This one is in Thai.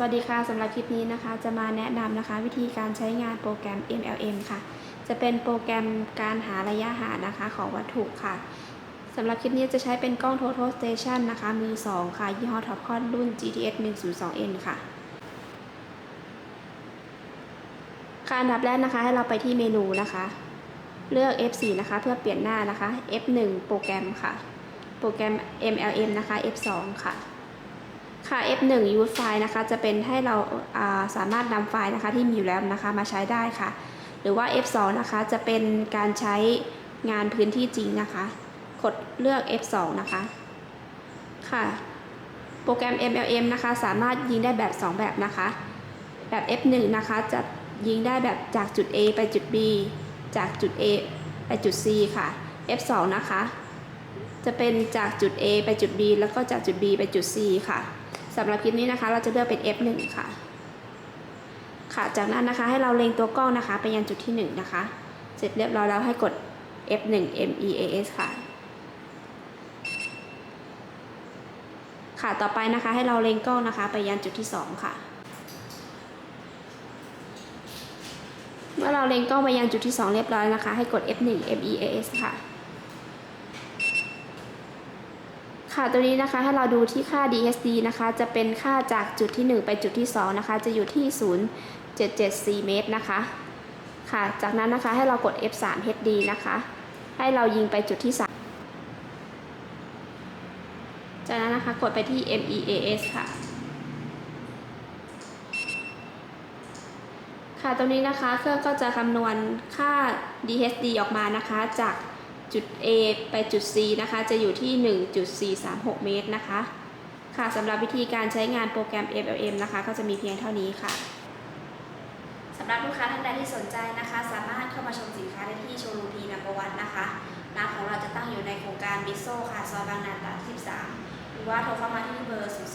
สวัสดีค่ะสำหรับคลิปนี้นะคะจะมาแนะนำนะคะ วิธีการใช้งานโปรแกรม MLM ค่ะ จะเป็นโปรแกรมการหาระยะห่างนะคะของวัตถุค่ะสำหรับคลิปนี้จะใช้เป็นกล้อง Total Station นะคะ มือ 2 ค่ะ ยี่ห้อ Topcon รุ่น GTS 102N ค่ะค่ะอันดับแรกนะคะ ให้เราไปที่เมนูนะคะ เลือก F4 นะคะ เพื่อเปลี่ยนหน้านะคะ F1 โปรแกรมค่ะ โปรแกรม MLM นะคะ F2 ค่ะ ค่ะ F1 use file นะคะ จะเป็นให้เราาสามารถนำไฟล์นะคะที่มีอยู่แล้วนะคะมาใช้ได้ค่ะ หรือว่า F2 นะคะจะเป็นการใช้งานพื้นที่จริงนะคะ กดเลือก F2 นะคะค่ะ โปรแกรม MLM นะคะ สามารถยิงได้แบบ 2 แบบนะคะ แบบ F1 นะคะจะยิงได้แบบจากจุด A ไปจุด B จากจุด A ไปจุด C ค่ะ F2 นะคะ จะเป็นจากจุด A ไปจุด B แล้วก็จากจุด B ไปจุด C ค่ะ สำหรับคลิปนี้นะคะ เราจะเลือกเป็น F1 ค่ะ ค่ะ จากนั้นนะคะให้เราเล็งตัวกล้องนะคะ ไปยังจุดที่ 1 นะคะ เสร็จเรียบร้อยแล้วให้กด F1 MEAS ค่ะ ค่ะ ต่อไปนะคะให้เราเล็งกล้องนะคะ ไปยังจุดที่ 2 ค่ะ เมื่อเราเล็งกล้องไปยังจุดที่ 2 เรียบร้อยนะคะ ให้กด F1 MEAS ค่ะ ค่ะ ตัวนี้นะคะให้เราดูที่ค่า DSD นะคะ จะเป็นค่าจากจุดที่ 1 ไปจุดที่ 2 นะคะ จะอยู่ที่ 0.774 เมตรนะคะ ค่ะ จากนั้นนะคะให้เรากด F3 HD นะคะ ให้เรายิงไปจุดที่ 3 จากนั้นนะคะกดไปที่ MEAS ค่ะ ค่ะ ตรงนี้นะคะเครื่องก็จะคำนวณค่า DHD ออกมานะคะจาก จุด A ไปจุด C นะคะ จะอยู่ที่ 1.436 เมตรนะคะ ค่ะสำหรับวิธีการใช้งานโปรแกรม MLM นะคะ ก็จะมีเพียงเท่านี้ค่ะสำหรับลูกค้าท่านใดที่สนใจนะคะ สามารถเข้ามาชมสินค้าได้ที่โชว์รูมพีนัมเบวันนะคะร้านของเราจะตั้งอยู่ในโครงการบิโซค่ะ ซอยบางนาตรา13 หรือว่าโทรเข้ามาที่เบอร์02